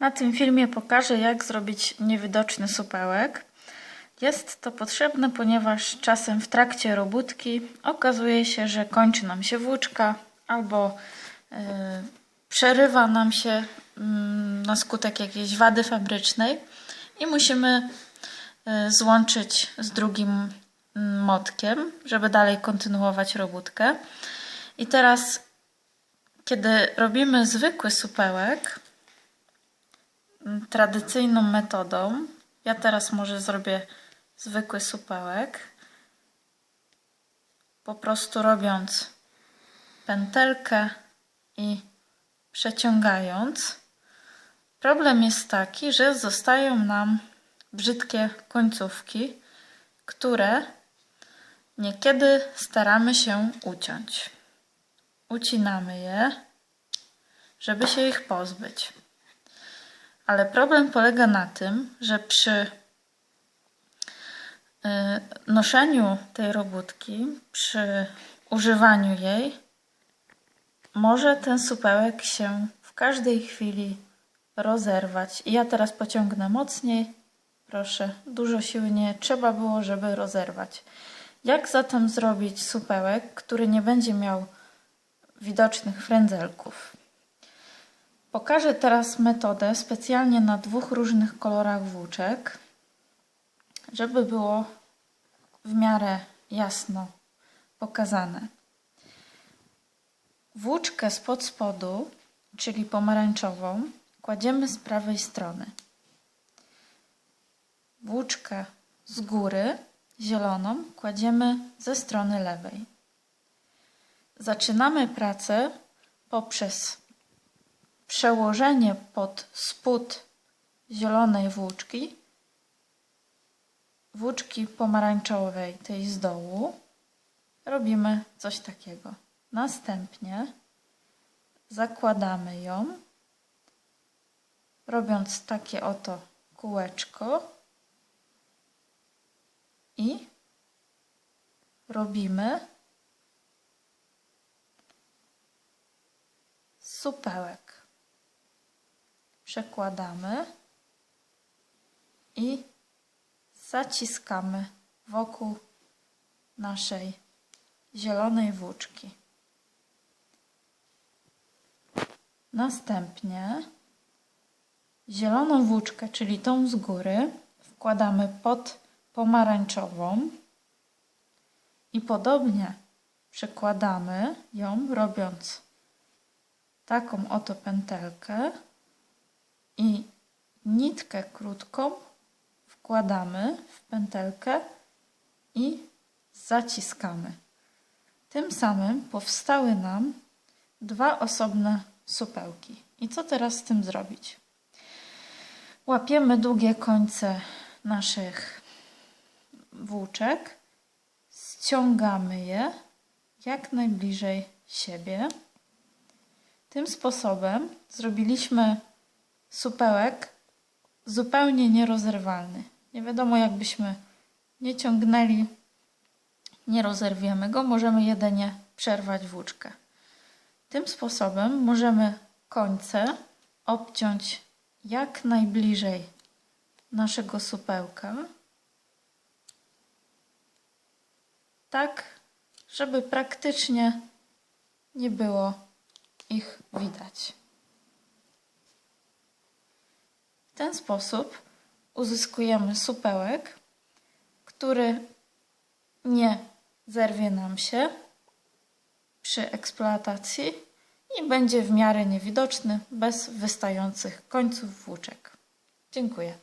Na tym filmie pokażę, jak zrobić niewidoczny supełek. Jest to potrzebne, ponieważ czasem w trakcie robótki okazuje się, że kończy nam się włóczka albo y, przerywa nam się mm, na skutek jakiejś wady fabrycznej i musimy y, złączyć z drugim mm, motkiem, żeby dalej kontynuować robótkę. I teraz, kiedy robimy zwykły supełek, tradycyjną metodą, ja teraz może zrobię zwykły supełek, po prostu robiąc pętelkę i przeciągając. Problem jest taki, że zostają nam brzydkie końcówki, które niekiedy staramy się uciąć. Ucinamy je, żeby się ich pozbyć. Ale problem polega na tym, że przy y, noszeniu tej robótki, przy używaniu jej, może ten supełek się w każdej chwili rozerwać. I ja teraz pociągnę mocniej. Proszę, dużo siły nie trzeba było, żeby rozerwać. Jak zatem zrobić supełek, który nie będzie miał widocznych frędzelków? Pokażę teraz metodę specjalnie na dwóch różnych kolorach włóczek, żeby było w miarę jasno pokazane. Włóczkę spod spodu, czyli pomarańczową, kładziemy z prawej strony. Włóczkę z góry, zieloną, kładziemy ze strony lewej. Zaczynamy pracę poprzez przełożenie pod spód zielonej włóczki, włóczki pomarańczowej, tej z dołu, robimy coś takiego. Następnie zakładamy ją, robiąc takie oto kółeczko i robimy supełek. Przekładamy i zaciskamy wokół naszej zielonej włóczki. Następnie zieloną włóczkę, czyli tą z góry, wkładamy pod pomarańczową i podobnie przekładamy ją, robiąc taką oto pętelkę i nitkę krótką wkładamy w pętelkę i zaciskamy. Tym samym powstały nam dwa osobne supełki. I co teraz z tym zrobić? Łapiemy długie końce naszych włóczek, ściągamy je jak najbliżej siebie. Tym sposobem zrobiliśmy supełek zupełnie nierozerwalny. Nie wiadomo, jakbyśmy nie ciągnęli, nie rozerwiemy go, możemy jedynie przerwać włóczkę. Tym sposobem możemy końce obciąć jak najbliżej naszego supełka, tak, żeby praktycznie nie było ich widać. W ten sposób uzyskujemy supełek, który nie zerwie nam się przy eksploatacji i będzie w miarę niewidoczny bez wystających końców włóczek. Dziękuję.